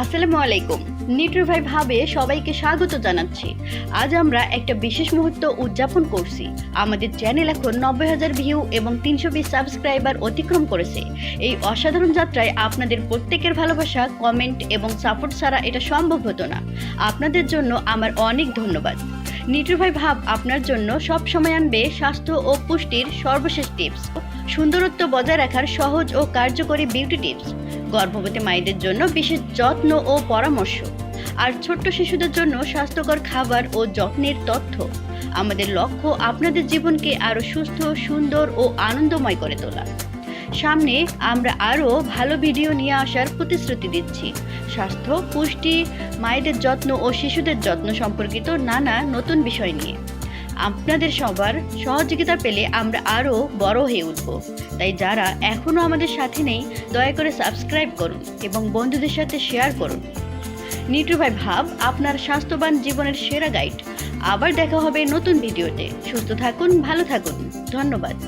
আসসালামু আলাইকুম। নিটুর ভাই ভাবে সবাইকে স্বাগত জানাচ্ছি। আজ আমরা একটা বিশেষ মুহূর্ত উদযাপন করছি। আমাদের চ্যানেল এখন নব্বই হাজার ভিউ এবং তিনশো বিশ সাবস্ক্রাইবার অতিক্রম করেছে। এই অসাধারণ যাত্রায় আপনাদের প্রত্যেকের ভালোবাসা কমেন্ট এবং সাপোর্ট ছাড়া এটা সম্ভব হতো না। আপনাদের জন্য আমার অনেক ধন্যবাদ। নিটুর ভাই ভাব, আপনার জন্য সব সময় আনবে স্বাস্থ্য ও পুষ্টির সর্বশেষ টিপস। সুন্দরত্ব বজায় রাখার সহজ ও কার্যকরী বিউটি টিপস গর্ভবতী মায়েদের জন্য বিশেষ যত্ন ও পরামর্শ। আর ছোট্ট শিশুদের জন্য স্বাস্থ্যকর খাবার ও যত্নের তথ্য। আমাদের লক্ষ্য আপনাদের জীবনকে আরও সুস্থ, সুন্দর ও আনন্দময় করে তোলা। সামনে আমরা আরও ভালো ভিডিও নিয়ে আসার প্রতিশ্রুতি দিচ্ছি। স্বাস্থ্য, পুষ্টি, মায়েদের যত্ন ও শিশুদের যত্ন সম্পর্কিত নানা নতুন বিষয় নিয়ে। আপনাদের সবার সহযোগিতা পেলে আমরা আরও বড় হয়ে উঠব। তাই যারা এখনও আমাদের সাথে নেই, দয়া করে সাবস্ক্রাইব করুন এবং বন্ধুদের সাথে শেয়ার করুন। নিটু ভাই ভাব, আপনার স্বাস্থ্যবান জীবনের সেরা গাইড আবার দেখা হবে নতুন ভিডিওতে। সুস্থ থাকুন, ভালো থাকুন। ধন্যবাদ।